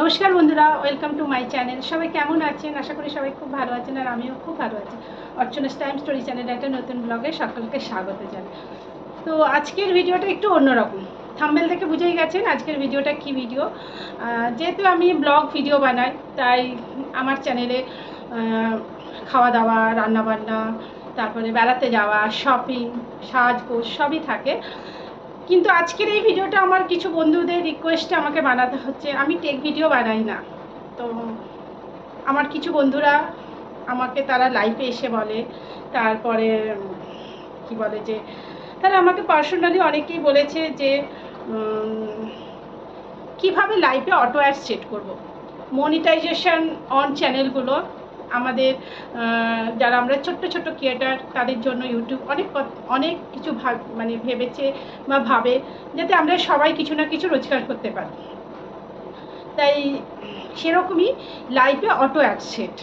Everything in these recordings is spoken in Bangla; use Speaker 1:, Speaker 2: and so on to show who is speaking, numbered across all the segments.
Speaker 1: নমস্কার বন্ধুরা ওয়েলকাম টু মাই চ্যানেল সবাই কেমন আছেন? আশা করি সবাই খুব ভালো আছেন আর আমিও খুব ভালো আছি। অর্চনাস টাইম স্টোরি চ্যানেল একটা নতুন ব্লগে সকলকে স্বাগত জানাই। তো আজকের ভিডিওটা একটু অন্যরকম। থাম্বেল থেকে বুঝেই গেছেন আজকের ভিডিওটা কি ভিডিও। যেহেতু আমি ব্লগ ভিডিও বানাই, তাই আমার চ্যানেলে খাওয়া দাওয়া রান্নাবান্না, তারপরে বেড়াতে যাওয়া শপিং সাজগোজ সবই থাকে। কিন্তু আজকের এই ভিডিওটা আমার কিছু বন্ধুদের রিকোয়েস্টে আমাকে বানাতে হচ্ছে। আমি টেক ভিডিও বানাই না। তো আমার কিছু বন্ধুরা আমাকে তারা লাইভে এসে বলে। তারপরে কি বলে যে, তারা আমাকে পার্সোনালি অনেকেই বলেছে যে কীভাবে লাইভে অটো অ্যাড সেট করব মনিটাইজেশন অন চ্যানেলগুলো আমাদের যারা আমরা ছোট্ট ছোট্ট ক্রিয়েটার তাদের জন্য ইউটিউব অনেক অনেক কিছু ভাব মানে ভেবেছে বা ভাবে যাতে আমরা সবাই কিছু না কিছু রোজগার করতে পারি। তাই সেরকমই লাইভে অটো অ্যাড সেট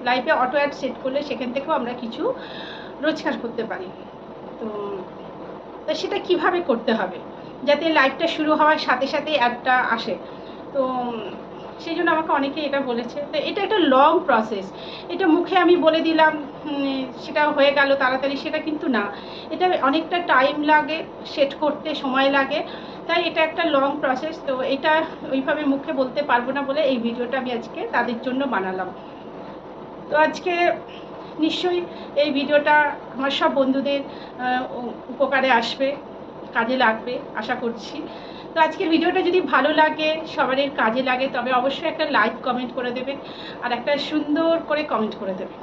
Speaker 1: লাইভে অটো অ্যাড সেট করলে সেখান থেকেও আমরা কিছু রোজগার করতে পারি। তো, তা সেটা কীভাবে করতে হবে? যাতে লাইভটা শুরু হওয়ার সাথে সাথে অ্যাডটা আসে। তো সেই জন্য আমাকে অনেকে এটা বলেছে। তো এটা একটা লং প্রসেস এটা মুখে আমি বলে দিলাম সেটা হয়ে গেল তাড়াতাড়ি, সেটা কিন্তু না। এটা অনেকটা টাইম লাগে সেট করতে সময় লাগে। তাই এটা একটা লং প্রসেস তো এটা ওইভাবে মুখে বলতে পারব না বলে এই ভিডিওটা আমি আজকে তাদের জন্য বানালাম। তো আজকে নিশ্চয়ই এই ভিডিওটা আমার সব বন্ধুদের উপকারে আসবে, কাজে লাগবে, আশা করছি। তো আজকের ভিডিওটা যদি ভালো লাগে সবারই কাজে লাগে, তবে অবশ্যই একটা লাইক কমেন্ট করে দেবেন আর একটা সুন্দর করে কমেন্ট করে দেবেন।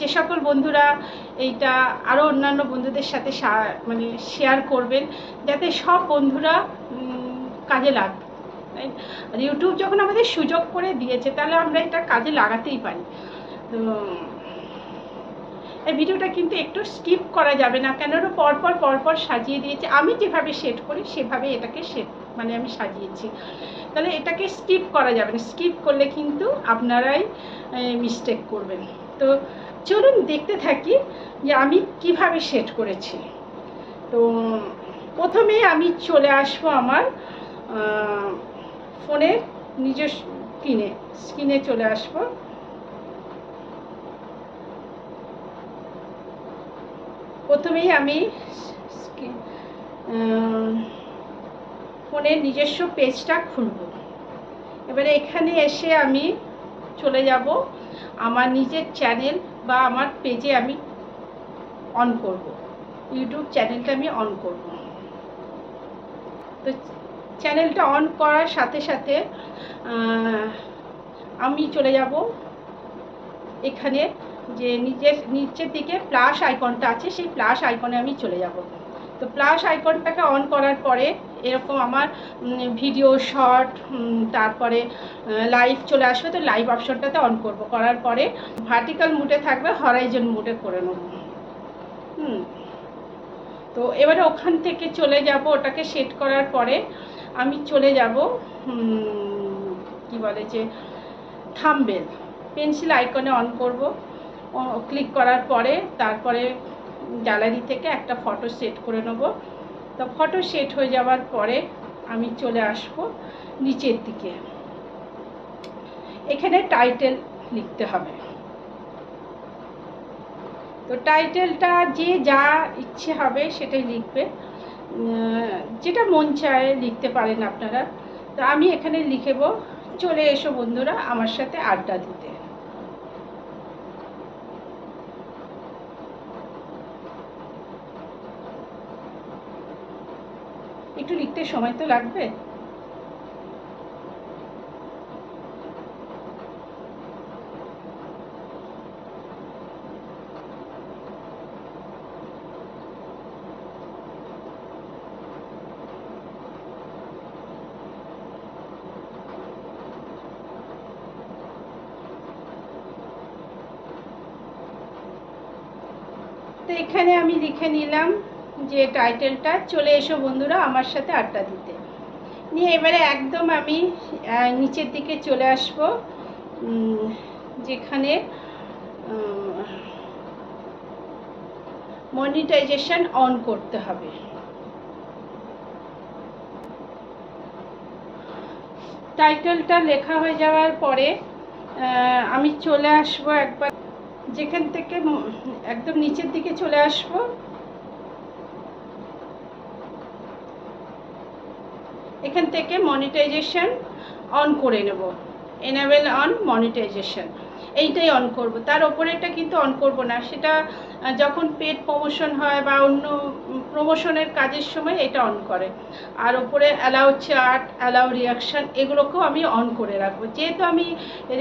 Speaker 1: যে সকল বন্ধুরা এইটা আরও অন্যান্য বন্ধুদের সাথে মানে শেয়ার করবেন, যাতে সব বন্ধুরা কাজে লাগবে আর ইউটিউব যখন আমাদের সুযোগ করে দিয়েছে, তাহলে আমরা এটা কাজে লাগাতেই পারি। তো এই ভিডিওটা কিন্তু একটু স্কিপ করা যাবে না কেন ওটা পরপর পরপর সাজিয়ে দিয়েছে। আমি যেভাবে সেট করি, সেভাবে এটাকে সেট মানে আমি সাজিয়েছি। তাহলে এটাকে স্কিপ করা যাবে না। স্কিপ করলে কিন্তু আপনারাই মিস্টেক করবেন। তো চলুন দেখতে থাকি যে আমি কীভাবে সেট করেছি। তো প্রথমে আমি চলে আসব আমার ফোনের নিজস্ব স্ক্রিনে স্ক্রিনে চলে আসব। প্রথমেই আমি ফোনের নিজস্ব পেজটা খুলব। এবারে এখানে এসে আমি চলে যাব। আমার নিজের চ্যানেল বা আমার পেজে আমি অন করব। ইউটিউব চ্যানেলটা আমি অন করব। তো চ্যানেলটা অন করার সাথে সাথে আমি চলে যাব। এখানে যে নিচের নিচের দিকে প্লাস আইকনটা আছে, সেই প্লাস আইকনে আমি চলে যাব। তো প্লাস আইকনটাকে অন করার পরে এরকম আমার ভিডিও শর্ট তারপরে লাইভ চলে আসবে, তো লাইভ অপশনটাতে অন করব। করার পরে ভার্টিক্যাল মুডে থাকবে হরাইজন মুডে করে নেব। হুম। তো এবারে ওখান থেকে চলে যাব, ওটাকে সেট করার পরে আমি চলে যাব কি বলে যে থামবেল পেন্সিল আইকনে অন করব। ক্লিক করার পরে তারপরে গ্যালারি থেকে একটা ফটো সেট করে নেব। তো ফটো সেট হয়ে যাওয়ার পরে আমি চলে আসব নিচের দিকে। এখানে টাইটেল লিখতে হবে। তো টাইটেলটা যে যা ইচ্ছে হবে সেটাই লিখবে। যেটা মন চায় লিখতে পারেন আপনারা। তো আমি এখানে লিখেব চলে এসো বন্ধুরা আমার সাথে আড্ডা দিতে। একটু লিখতে সময় তো লাগবে? তো এখানে আমি লিখে নিলাম। যে টাইটেলটা চলে এসো বন্ধুরা আমার সাথে আড্ডা দিতে। নিয়ে এবারে একদম আমি নিচের দিকে চলে আসব। যেখানে মনিটাইজেশন অন করতে হবে। টাইটেলটা লেখা হয়ে যাওয়ার পরে আমি চলে আসব একবার, যেখান থেকে, একদম নিচের দিকে চলে আসব। এখান থেকে মনিটাইজেশন অন করে নেব। এনাবেল অন মনিটাইজেশন এইটাই অন করব। তার ওপরেটা কিন্তু অন করব না। সেটা যখন পেড প্রমোশন হয় বা অন্য প্রমোশনের কাজের সময় এটা অন করে। আর ওপরে অ্যালাউ চার্ট অ্যালাউ রিয়াকশান এগুলোকেও আমি অন করে রাখব। যেহেতু আমি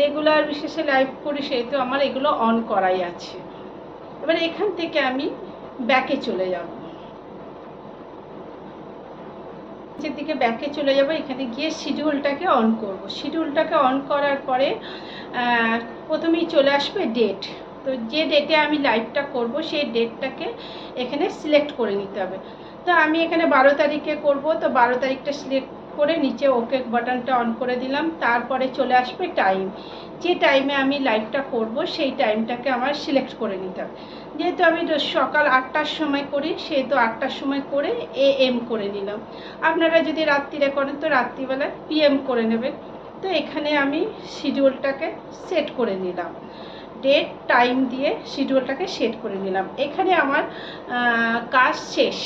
Speaker 1: রেগুলার বিশেষে লাইভ করি, সেহেতু আমার এগুলো অন করাই আছে। এবার এখান থেকে আমি ব্যাকে চলে যাব। নিচের দিকে ব্যাকে চলে যাব, এখানে গিয়ে শিডিউলটাকে অন করব। শিডিউলটাকে অন করার পরে প্রথমেই চলে আসবে ডেট তো যে ডেটে আমি লাইভটা করব, সেই ডেটটাকে এখানে সিলেক্ট করে নিতে হবে। তো আমি এখানে বারো তারিখে করব, তো বারো তারিখটা সিলেক্ট করে নিচে ওকে বাটনটা অন করে দিলাম, তারপরে চলে আসবে টাইম যে টাইমে আমি লাইভটা করব, সেই টাইমটাকে আমার সিলেক্ট করে নিতাম যেহেতু আমি সকাল আটটার সময় করি, সেহেতু আটটার সময় করে এ এম করে নিলাম। আপনারা যদি রাত্রিরে করেন, তো রাত্রিবেলা পিএম করে নেবেন। তো এখানে আমি শিডিউলটাকে সেট করে নিলাম। ডেট টাইম দিয়ে শিডিউলটাকে সেট করে নিলাম। এখানে আমার কাজ শেষ।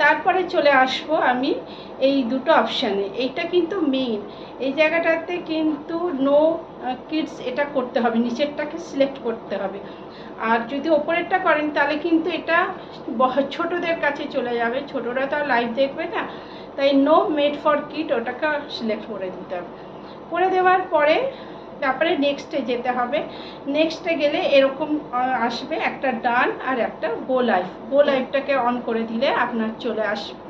Speaker 1: তারপরে চলে আসব আমি এই দুটো অপশানে এইটা কিন্তু মেইন এই জায়গাটাতে কিন্তু নো কিডস এটা করতে হবে, নিচেরটাকে সিলেক্ট করতে হবে। আর যদি ওপরেরটা করেন, তাহলে কিন্তু এটা ছোটদের কাছে চলে যাবে। ছোটরা তো লাইভ দেখবে না। তাই নো মেড ফর কিট ওটাকে সিলেক্ট করে দিতে হবে। করে দেওয়ার পরে, তারপরে নেক্সটে যেতে হবে। নেক্সটে গেলে এরকম আসবে একটা ডান আর একটা গো লাইভ গো লাইভটাকে অন করে দিলে আপনার চলে আসবে।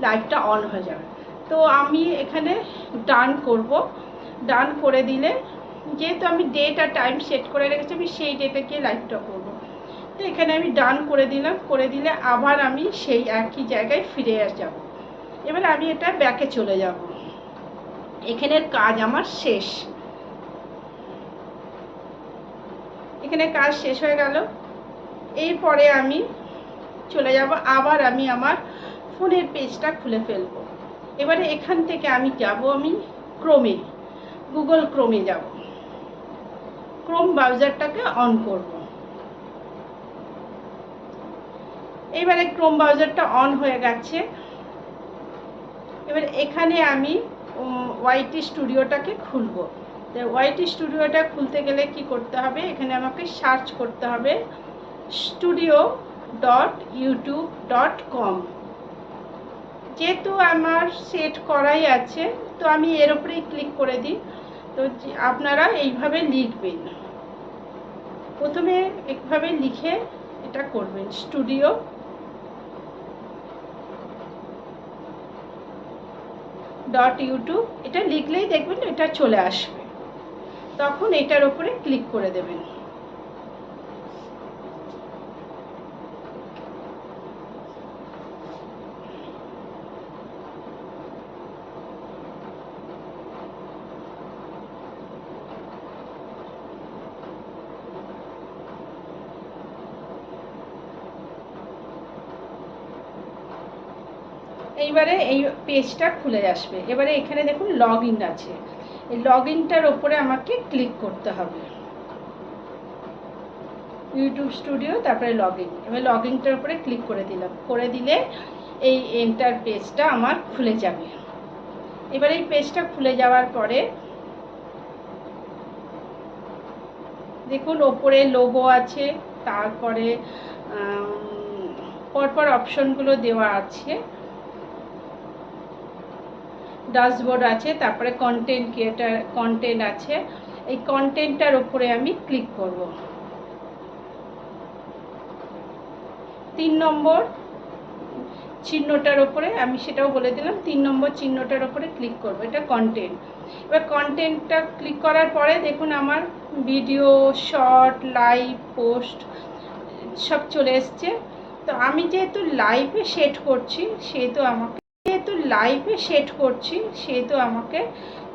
Speaker 1: লাইভটা অন হয়ে যাবে। তো আমি এখানে ডান করব। ডান করে দিলে যেহেতু আমি ডেট আর টাইম সেট করে রেখেছি, আমি সেই ডেটে গিয়ে লাইভটা করব। তো এখানে আমি ডান করে দিলাম। করে দিলে আবার আমি সেই একই জায়গায় ফিরে যাব। এবার আমি এটা ব্যাকে চলে যাব। এখানের কাজ আমার শেষ। এখানে কাজ শেষ হয়ে গেল। এরপরে আমি চলে যাব। আবার আমি আমার ফোনের পেজটা খুলে ফেলব। এবারে এখান থেকে আমি যাব আমি ক্রোমে, গুগল ক্রোমে যাব। ক্রোম ব্রাউজারটাকে অন করব। এবারে ক্রোম ব্রাউজারটা অন হয়ে গেছে। এবার এখানে আমি ওয়াইটি স্টুডিওটাকে খুলবো। তো ওয়াইটি স্টুডিওটা খুলতে গেলে কি করতে হবে? এখানে আমাকে সার্চ করতে হবে studio dot YouTube dot com. যেহেতু আমার সেট করাই আছে, তো আমি এর উপরেই ক্লিক করে দিই। তো আপনারা এইভাবে লিখবেন। প্রথমে এইভাবে লিখে এটা করবেন স্টুডিও ডট ইউটিউব এটা লিখলেই দেখবেন এটা চলে আসবে। তখন এটার উপরে ক্লিক করে দেবেন। এইবারে এই পেজটা খুলে আসবে। এবারে এখানে দেখুন লগ ইন আছে। এই লগ ইনটার ওপরে আমাকে ক্লিক করতে হবে। ইউটিউব স্টুডিও তারপরে লগ ইন এবার লগ ইনটার উপরে ক্লিক করে দিলাম। করে দিলে এই এন্টার পেজটা আমার খুলে যাবে। এবার এই পেজটা খুলে যাওয়ার পরে দেখুন ওপরে লোগো আছে, তারপরে পরপর অপশনগুলো দেওয়া আছে। ড্যাশবোর্ড আছে, তারপরে কন্টেন্ট ক্রিয়েটার কন্টেন্ট আছে। এই কন্টেন্টটার উপরে আমি ক্লিক করব। তিন নম্বর চিহ্নটার ওপরে আমি সেটাও বলে দিলাম, তিন নম্বর চিহ্নটার ওপরে ক্লিক করব, এটা কন্টেন্ট এবার কন্টেন্টটা ক্লিক করার পরে দেখুন আমার ভিডিও শর্ট লাইভ পোস্ট সব চলে এসছে। তো আমি যেহেতু লাইভে সেট করছি, সেহেতু আমাকে যেহেতু লাইভে সেট করছি, সেহেতু আমাকে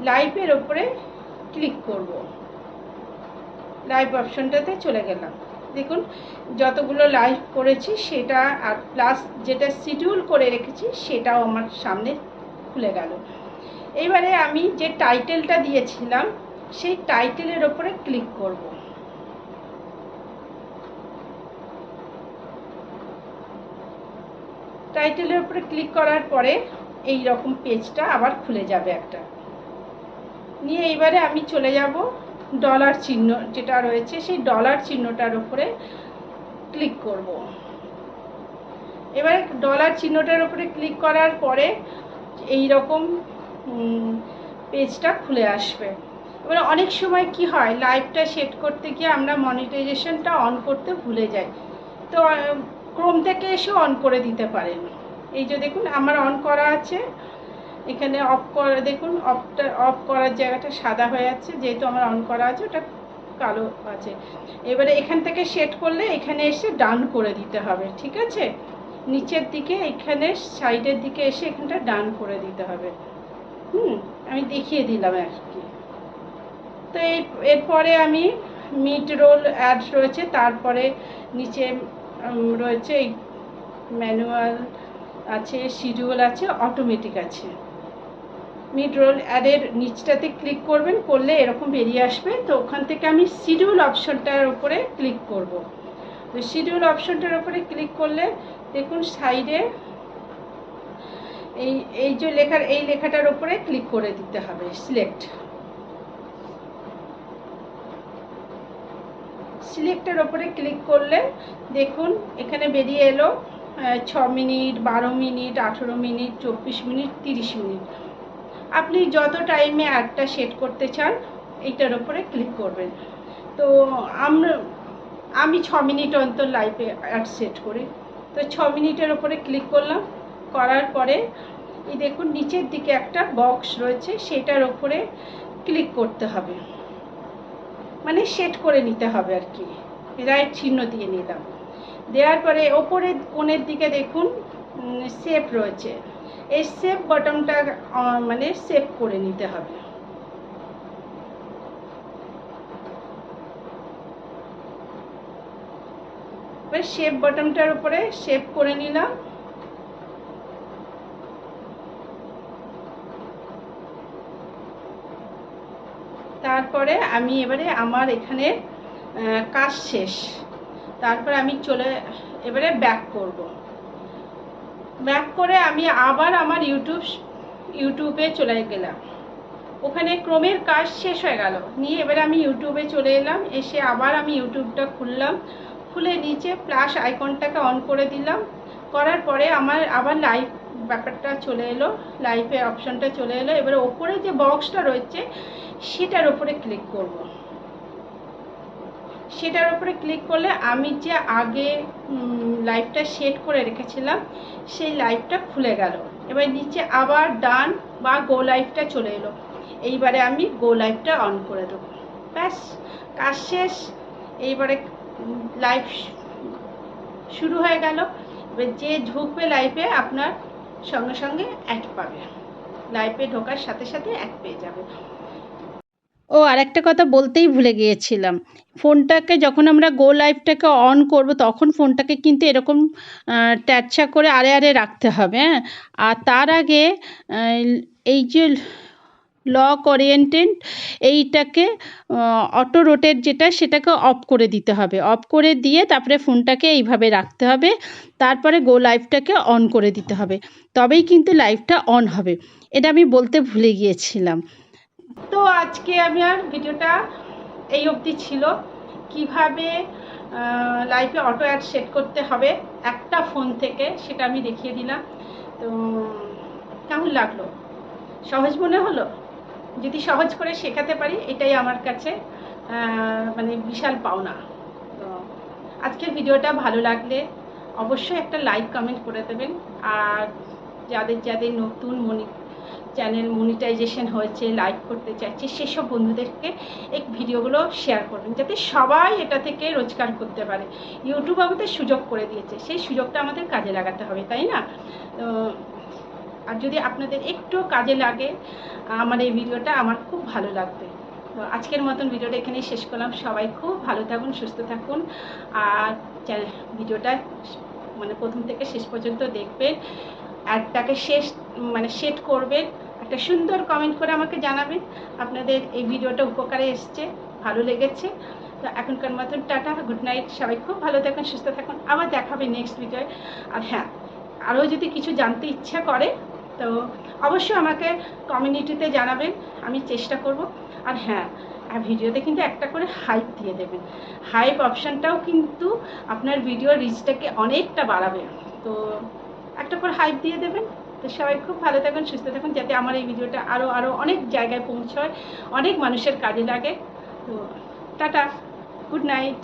Speaker 1: লাইভের ওপরে ক্লিক করব। লাইভ অপশনটাতে চলে গেলাম। দেখুন, যতগুলো লাইভ করেছি, সেটা আর প্লাস যেটা শিডিউল করে রেখেছি, সেটাও আমার সামনে খুলে গেল। এবারে আমি যে টাইটেলটা দিয়েছিলাম, সেই টাইটেলের ওপরে ক্লিক করব। টাইটেলের উপরে ক্লিক করার পরে এই রকম পেজটা আবার খুলে যাবে একটা। নিয়ে এইবারে আমি চলে যাব ডলার চিহ্ন যেটা রয়েছে, সেই ডলার চিহ্নটার উপরে ক্লিক করব। এবারে ডলার চিহ্নটার উপরে ক্লিক করার পরে এই রকম পেজটা খুলে আসবে। এবারে অনেক সময় কি হয় লাইভটা সেট করতে গিয়ে আমরা মনিটাইজেশনটা অন করতে ভুলে যাই। তো ক্রোম থেকে এসে অন করে দিতে পারেন। এই যে দেখুন, আমার অন করা আছে। এখানে অফ করে, দেখুন অফটা অফ করার জায়গাটা সাদা হয়ে যাচ্ছে যেহেতু আমার অন করা আছে, ওটা কালো আছে। এবারে এখান থেকে সেট করলে এখানে এসে ডান করে দিতে হবে, ঠিক আছে? নিচের দিকে, এখানে সাইডের দিকে এসে এখানটা ডান করে দিতে হবে। হুম, আমি দেখিয়ে দিলাম আর কি। তো এরপরে আমি মিড রোল অ্যাড রয়েছে, তারপরে নিচে রয়েছে ম্যানুয়াল আছে, শিডিউল আছে অটোমেটিক আছে। মিড রোল অ্যাডের নিচটাতে ক্লিক করবেন, করলে এরকম বেরিয়ে আসবে। তো ওখান থেকে আমি শিডিউল অপশনটার উপরে ক্লিক করব। তো শিডিউল অপশনটার উপরে ক্লিক করলে দেখুন সাইডে এই এই যে লেখার, এই লেখাটার উপরে ক্লিক করে দিতে হবে সিলেক্ট সিলেক্টের ওপরে ক্লিক করলে দেখুন এখানে বেরিয়ে এলো ছ মিনিট, বারো মিনিট, আঠেরো মিনিট, চব্বিশ মিনিট, তিরিশ মিনিট। আপনি যত টাইমে অ্যাডটা সেট করতে চান এইটার ওপরে ক্লিক করবেন। তো আমরা, আমি ছ মিনিট অন্তর লাইভে অ্যাড সেট করি। তো ছ মিনিটের ওপরে ক্লিক করলাম, করার পরে এই দেখুন নিচের দিকে একটা বক্স রয়েছে, সেটার ওপরে ক্লিক করতে হবে। মানে সেট করে নিতে হবে আর কি। রাইট চিহ্ন দিয়ে নিলাম। দেওয়ার পরে ওপরে কোণের দিকে দেখুন সেভ রয়েছে। এই সেভ বটনটা মানে সেভ করে নিতে হবে। এবার সেভ বটনটার উপরে সেভ করে নিলাম। তারপরে আমি এবারে আমার এখানে কাজ শেষ। তারপরে আমি চলে, এবারে ব্যাক করব। ব্যাক করে আমি আবার আমার ইউটিউব ইউটিউবে চলে গেলাম। ওখানে ক্রমের কাজ শেষ হয়ে গেল। নিয়ে এবারে আমি ইউটিউবে চলে এলাম। এসে আবার আমি ইউটিউবটা খুললাম। খুলে নিচে প্লাস আইকনটাকে অন করে দিলাম। করার পরে আমার আবার লাইভ ব্যাপারটা চলে এলো লাইভে অপশনটা চলে এলো। এবারে ওপরে যে বক্সটা রয়েছে, সেটার ওপরে ক্লিক করব। সেটার ওপরে ক্লিক করলে আমি যে আগে লাইফটা সেট করে রেখেছিলাম, সেই লাইফটা খুলে গেল। এবার নিচে আবার ডান বা গো লাইফটা চলে এলো। এইবারে আমি গো লাইভটা অন করে দেবো। ব্যাস, কাজ শেষ। এইবারে লাইভ শুরু হয়ে গেল। এবার যে ঢুকবে লাইভে আপনার সঙ্গে সঙ্গে অ্যাড পাবে। লাইভে ঢোকার সাথে সাথে অ্যাড পেয়ে যাবে।
Speaker 2: ও আর একটা কথা বলতেই ভুলে গিয়েছিলাম। ফোনটাকে যখন আমরা গো লাইভটাকে অন করব, তখন ফোনটাকে কিন্তু এরকম ট্যাচ্ছা করে আড়ে আড়ে রাখতে হবে হ্যাঁ? আর তার আগে এই যে লক ওরিয়েন্টেড এইটাকে অটো রোটেট যেটা সেটাকে অফ করে দিতে হবে। অফ করে দিয়ে তারপরে ফোনটাকে এইভাবে রাখতে হবে। তারপরে গো লাইভটাকে অন করে দিতে হবে। তবেই কিন্তু লাইভটা অন হবে। এটা আমি বলতে ভুলে গিয়েছিলাম।
Speaker 1: তো আজকে আমি আর ভিডিওটা এই অবধি ছিল। কীভাবে লাইফে অটো অ্যাড সেট করতে হবে, একটা ফোন থেকে সেটা আমি দেখিয়ে দিলাম। তো কেমন লাগল? সহজ মনে হলো? যদি সহজ করে শেখাতে পারি, এটাই আমার কাছে মানে বিশাল পাওনা। তো আজকের ভিডিওটা ভালো লাগলে অবশ্যই একটা লাইক, কমেন্ট করে দেবেন। আর যাদের যাদের নতুন মনি, চ্যানেল মনিটাইজেশন হয়েছে, লাইক করতে চাইছে, সেসব বন্ধুদেরকে এই ভিডিওগুলো শেয়ার করবেন, যাতে সবাই এটা থেকে রোজগার করতে পারে। ইউটিউব আমাদের সুযোগ করে দিয়েছে, সেই সুযোগটা আমাদের কাজে লাগাতে হবে, তাই না? আর যদি আপনাদের একটু কাজে লাগে, আমার এই ভিডিওটা আমার খুব ভালো লাগবে। তো আজকের মতন ভিডিওটা এখানেই শেষ করলাম। সবাই খুব ভালো থাকুন, সুস্থ থাকুন। আর ভিডিওটা মানে প্রথম থেকে শেষ পর্যন্ত দেখবেন অ্যাডটাকে শেষ মানে সেট করবেন, একটা সুন্দর কমেন্ট করে আমাকে জানাবেন। আপনাদের এই ভিডিওটা উপকারে এসছে, ভালো লেগেছে। তো এখনকার মতন টাটা গুড নাইট সবাই খুব ভালো থাকুন, সুস্থ থাকুন। আবার দেখাবে নেক্সট ভিডিওয় আর হ্যাঁ আরও যদি কিছু জানতে ইচ্ছা করে তো অবশ্যই আমাকে কমিউনিটিতে জানাবেন, আমি চেষ্টা করব। আর হ্যাঁ আর ভিডিওতে কিন্তু একটা করে হাইপ দিয়ে দেবেন। হাইপ অপশানটাও কিন্তু আপনার ভিডিও রিচটাকে অনেকটা বাড়াবে। তো একটা করে হাইপ দিয়ে দেবেন। তো সবাই খুব ভালো থাকুন, সুস্থ থাকুন, যাতে আমার এই ভিডিওটা আরও আরও অনেক জায়গায় পৌঁছয়, অনেক মানুষের কাজে লাগে। তো টাটা গুড নাইট